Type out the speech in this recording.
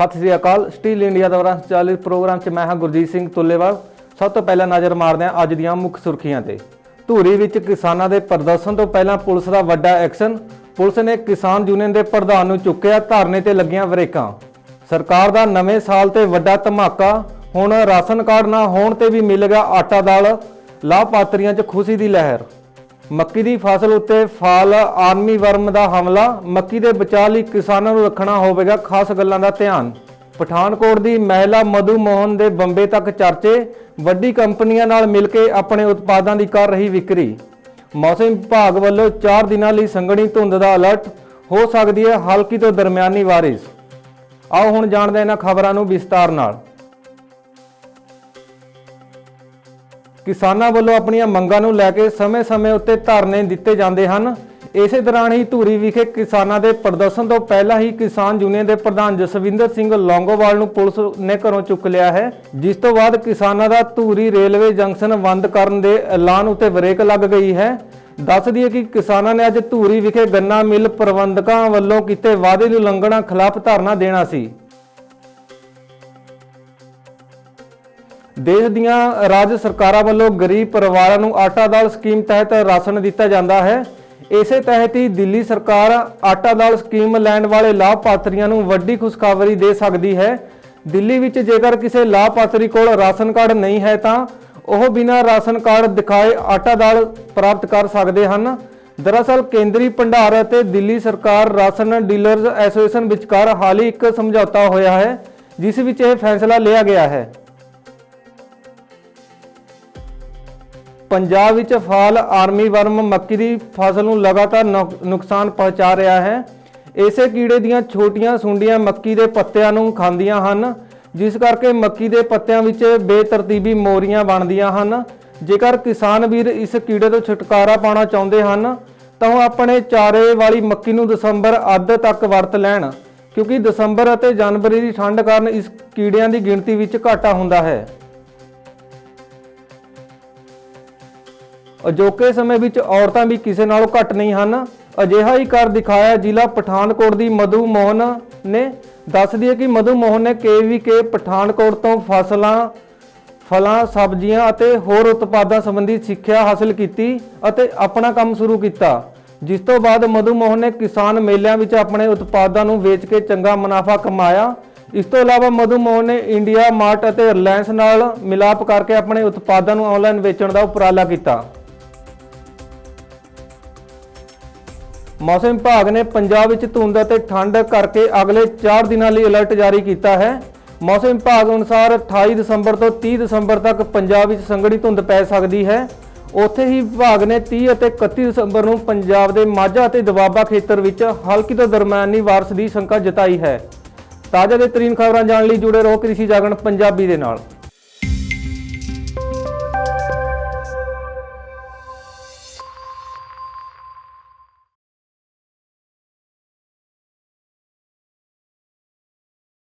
ਸਤਿ ਸ੍ਰੀ ਅਕਾਲ। Steel India ਦੁਆਰਾ ਸੰਚਾਲਿਤ programme 'ਚ ਮੈਂ ਹਾਂ ਗੁਰਜੀਤ ਸਿੰਘ ਤੁੱਲੇਵਾਲ। ਸਭ ਤੋਂ ਪਹਿਲਾਂ ਨਜ਼ਰ ਮਾਰਦੇ ਹਾਂ ਅੱਜ ਦੀਆਂ ਮੁੱਖ ਸੁਰਖੀਆਂ ਤੇ। ਧੂਰੀ ਵਿੱਚ ਕਿਸਾਨਾਂ ਦੇ ਪ੍ਰਦਰਸ਼ਨ ਤੋਂ ਪਹਿਲਾਂ ਪੁਲਿਸ ਦਾ ਵੱਡਾ ਐਕਸ਼ਨ। ਪੁਲਿਸ ਨੇ ਕਿਸਾਨ ਯੂਨੀਅਨ ਦੇ ਪ੍ਰਧਾਨ ਨੂੰ ਚੁੱਕਿਆ ਧਰਨੇ ਤੇ ਲੱਗੀਆਂ ਵਰੇਕਾਂ। ਸਰਕਾਰ ਦਾ ਨਵੇਂ ਸਾਲ ਤੇ ਵੱਡਾ ਧਮਾਕਾ। ਹੁਣ ਰਾਸ਼ਨ ਕਾਰਡ ਨਾ ਹੋਣ ਤੇ ਵੀ ਮਿਲ ਗਿਆ ਆਟਾ ਦਾਲ। ਲਾਭਪਾਤਰੀਆਂ 'ਚ ਖੁਸ਼ੀ ਦੀ ਲਹਿਰ। ਮੱਕੀ ਦੀ ਫਸਲ ਉੱਤੇ ਫਾਲ ਆਰਮੀ ਵਰਮ ਦਾ ਹਮਲਾ, ਮੱਕੀ ਦੇ ਬਚਾਅ ਲਈ ਕਿਸਾਨਾਂ ਨੂੰ ਰੱਖਣਾ ਹੋਵੇਗਾ ਖਾਸ ਗੱਲਾਂ ਦਾ ਧਿਆਨ। ਪਠਾਨਕੋਟ ਦੀ ਮਹਿਲਾ ਮਧੂ ਮੋਹਨ ਦੇ ਬੰਬੇ ਤੱਕ ਚਰਚੇ, ਵੱਡੀ ਕੰਪਨੀਆਂ ਨਾਲ ਮਿਲ ਕੇ ਆਪਣੇ ਉਤਪਾਦਾਂ ਦੀ ਕਰ ਰਹੀ ਵਿਕਰੀ। ਮੌਸਮ ਵਿਭਾਗ ਵੱਲੋਂ 4 ਦਿਨਾਂ ਲਈ ਸੰਘਣੀ ਧੁੰਦ ਦਾ ਅਲਰਟ, ਹੋ ਸਕਦੀ ਹੈ ਹਲਕੀ ਤੋਂ ਦਰਮਿਆਨੀ ਬਾਰਿਸ਼। ਆਓ ਹੁਣ ਜਾਣਦੇ ਹਾਂ ਇਹਨਾਂ ਖਬਰਾਂ ਨੂੰ ਵਿਸਤਾਰ ਨਾਲ। ਕਿਸਾਨਾਂ ਵੱਲੋਂ ਆਪਣੀਆਂ ਮੰਗਾਂ ਨੂੰ ਲੈ ਕੇ ਸਮੇਂ-ਸਮੇਂ ਉੱਤੇ ਧਰਨੇ ਦਿੱਤੇ ਜਾਂਦੇ ਹਨ। ਇਸੇ ਦੌਰਾਨ ਹੀ ਧੂਰੀ ਵਿਖੇ ਕਿਸਾਨਾਂ ਦੇ ਪ੍ਰਦਰਸ਼ਨ ਤੋਂ ਪਹਿਲਾਂ ਹੀ ਕਿਸਾਨ ਯੂਨੀਅਨ ਦੇ ਪ੍ਰਧਾਨ ਜਸਵਿੰਦਰ ਸਿੰਘ ਲੌਂਗੋਵਾਲ ਨੂੰ ਪੁਲਿਸ ਨੇ ਘਰੋਂ ਚੁੱਕ ਲਿਆ ਹੈ। ਜਿਸ ਤੋਂ ਬਾਅਦ ਕਿਸਾਨਾਂ ਦਾ ਧੂਰੀ ਰੇਲਵੇ ਜੰਕਸ਼ਨ ਬੰਦ ਕਰਨ ਦੇ ਐਲਾਨ ਉੱਤੇ ਬ੍ਰੇਕ ਲੱਗ ਗਈ ਹੈ। ਦੱਸ ਦਈਏ ਕਿ ਕਿਸਾਨਾਂ ਨੇ ਅੱਜ ਧੂਰੀ ਵਿਖੇ ਗੰਨਾ ਮਿਲ ਪ੍ਰਬੰਧਕਾਂ ਵੱਲੋਂ ਕੀਤੇ ਵਾਅਦੇ ਦੀ ਉਲੰਘਣਾ ਖਿਲਾਫ ਧਰਨਾ ਦੇਣਾ ਸੀ। ਦੇਸ਼ ਦੀਆਂ ਰਾਜ ਸਰਕਾਰਾਂ ਵੱਲੋਂ ਗਰੀਬ ਪਰਿਵਾਰਾਂ ਨੂੰ ਆਟਾ ਦਾਲ ਸਕੀਮ ਤਹਿਤ ਰਾਸ਼ਨ ਦਿੱਤਾ ਜਾਂਦਾ ਹੈ। ਇਸੇ ਤਹਿਤ ਹੀ ਦਿੱਲੀ ਸਰਕਾਰ ਆਟਾ ਦਾਲ ਸਕੀਮ ਲੈਣ ਵਾਲੇ ਲਾਭਪਾਤਰੀਆਂ ਨੂੰ ਵੱਡੀ ਖੁਸ਼ਖਬਰੀ ਦੇ ਸਕਦੀ ਹੈ। ਦਿੱਲੀ ਵਿੱਚ ਜੇਕਰ ਕਿਸੇ ਲਾਭਪਾਤਰੀ ਕੋਲ ਰਾਸ਼ਨ ਕਾਰਡ ਨਹੀਂ ਹੈ ਤਾਂ ਉਹ ਬਿਨਾਂ ਰਾਸ਼ਨ ਕਾਰਡ ਦਿਖਾਏ ਆਟਾ ਦਾਲ ਪ੍ਰਾਪਤ ਕਰ ਸਕਦੇ ਹਨ। ਦਰਅਸਲ ਕੇਂਦਰੀ ਭੰਡਾਰ ਅਤੇ ਦਿੱਲੀ ਸਰਕਾਰ ਰਾਸ਼ਨ ਡੀਲਰਜ਼ ਐਸੋਸੀਏਸ਼ਨ ਵਿਚਕਾਰ ਹਾਲ ਹੀ ਇੱਕ ਸਮਝੌਤਾ ਹੋਇਆ ਹੈ, ਜਿਸ ਵਿੱਚ ਇਹ ਫੈਸਲਾ ਲਿਆ ਗਿਆ ਹੈ। ਪੰਜਾਬ ਵਿੱਚ ਫਾਲ ਆਰਮੀ ਵਰਮ ਮੱਕੀ ਦੀ ਫਸਲ ਨੂੰ ਲਗਾਤਾਰ ਨੁਕਸਾਨ ਪਹੁੰਚਾ ਰਿਹਾ ਹੈ। ਇਸੇ ਕੀੜੇ ਦੀਆਂ ਛੋਟੀਆਂ ਸੁੰਡੀਆਂ ਮੱਕੀ ਦੇ ਪੱਤਿਆਂ ਨੂੰ ਖਾਂਦੀਆਂ ਹਨ, ਜਿਸ ਕਰਕੇ ਮੱਕੀ ਦੇ ਪੱਤਿਆਂ ਵਿੱਚ ਬੇਤਰਤੀਬੀ ਮੋਰੀਆਂ ਬਣਦੀਆਂ ਹਨ। ਜੇਕਰ ਕਿਸਾਨ ਵੀਰ ਇਸ ਕੀੜੇ ਤੋਂ ਛੁਟਕਾਰਾ ਪਾਉਣਾ ਚਾਹੁੰਦੇ ਹਨ, ਤਾਂ ਉਹ ਆਪਣੇ ਚਾਰੇ ਵਾਲੀ ਮੱਕੀ ਨੂੰ ਦਸੰਬਰ ਅੱਧ ਤੱਕ ਵਰਤ ਲੈਣ, ਕਿਉਂਕਿ ਦਸੰਬਰ ਅਤੇ ਜਨਵਰੀ ਦੀ ਠੰਡ ਕਾਰਨ ਇਸ ਕੀੜਿਆਂ ਦੀ ਗਿਣਤੀ ਵਿੱਚ ਘਾਟਾ ਹੁੰਦਾ ਹੈ। ਅਜੋਕੇ ਸਮੇਂ ਵਿੱਚ ਔਰਤਾਂ ਵੀ ਕਿਸੇ ਨਾਲੋਂ ਘੱਟ ਨਹੀਂ ਹਨ। ਅਜਿਹਾ ਹੀ ਕਰ ਦਿਖਾਇਆ ਜ਼ਿਲ੍ਹਾ ਪਠਾਨਕੋਟ ਦੀ ਮਧੂ ਮੋਹਨ ਨੇ। ਦੱਸਦੀ ਹੈ ਕਿ ਮਧੂ ਮੋਹਨ ਨੇ ਕੇਵੀਕੇ ਪਠਾਨਕੋਟ ਤੋਂ ਫਸਲਾਂ, ਫਲਾਂ, ਸਬਜ਼ੀਆਂ ਅਤੇ ਹੋਰ ਉਤਪਾਦਾਂ ਸੰਬੰਧੀ ਸਿੱਖਿਆ ਹਾਸਲ ਕੀਤੀ ਅਤੇ ਆਪਣਾ ਕੰਮ ਸ਼ੁਰੂ ਕੀਤਾ। ਜਿਸ ਤੋਂ ਬਾਅਦ ਮਧੂ ਮੋਹਨ ਨੇ ਕਿਸਾਨ ਮੇਲਿਆਂ ਵਿੱਚ ਆਪਣੇ ਉਤਪਾਦਾਂ ਨੂੰ ਵੇਚ ਕੇ ਚੰਗਾ ਮੁਨਾਫਾ ਕਮਾਇਆ। ਇਸ ਤੋਂ ਇਲਾਵਾ ਮਧੂ ਮੋਹਨ ਨੇ ਇੰਡੀਆ ਮਾਰਟ ਅਤੇ ਰਿਲਾਇੰਸ ਨਾਲ ਮਿਲਾਪ ਕਰਕੇ ਆਪਣੇ ਉਤਪਾਦਾਂ ਨੂੰ ਆਨਲਾਈਨ ਵੇਚਣ ਦਾ ਉਪਰਾਲਾ ਕੀਤਾ। ਮੌਸਮ ਵਿਭਾਗ ਨੇ ਪੰਜਾਬ ਵਿੱਚ ਧੁੰਦ ਅਤੇ ਠੰਡ ਕਰਕੇ ਅਗਲੇ 4 ਦਿਨਾਂ ਲਈ ਅਲਰਟ ਜਾਰੀ ਕੀਤਾ ਹੈ। ਮੌਸਮ ਵਿਭਾਗ ਅਨੁਸਾਰ 28 ਦਸੰਬਰ ਤੋਂ 30 ਦਸੰਬਰ ਤੱਕ ਪੰਜਾਬ ਵਿੱਚ ਸੰਘਣੀ ਧੁੰਦ ਪੈ ਸਕਦੀ ਹੈ। ਉੱਥੇ ਹੀ ਵਿਭਾਗ ਨੇ 30 ਅਤੇ 31 ਦਸੰਬਰ ਨੂੰ ਪੰਜਾਬ ਦੇ ਮਾਝਾ ਅਤੇ ਦਵਾਬਾ ਖੇਤਰ ਵਿੱਚ ਹਲਕੀ ਤੋਂ ਦਰਮਿਆਨੀ ਬਾਰਿਸ਼ ਦੀ ਸ਼ੰਕਾ ਜਤਾਈ ਹੈ। ਤਾਜ਼ਾ ਦੇ ਤਰੀਨ ਖਬਰਾਂ ਜਾਣਨ ਲਈ ਜੁੜੇ ਰਹੋ ਕ੍ਰਿਸ਼ੀ ਜਾਗਰਣ ਪੰਜਾਬੀ ਦੇ ਨਾਲ।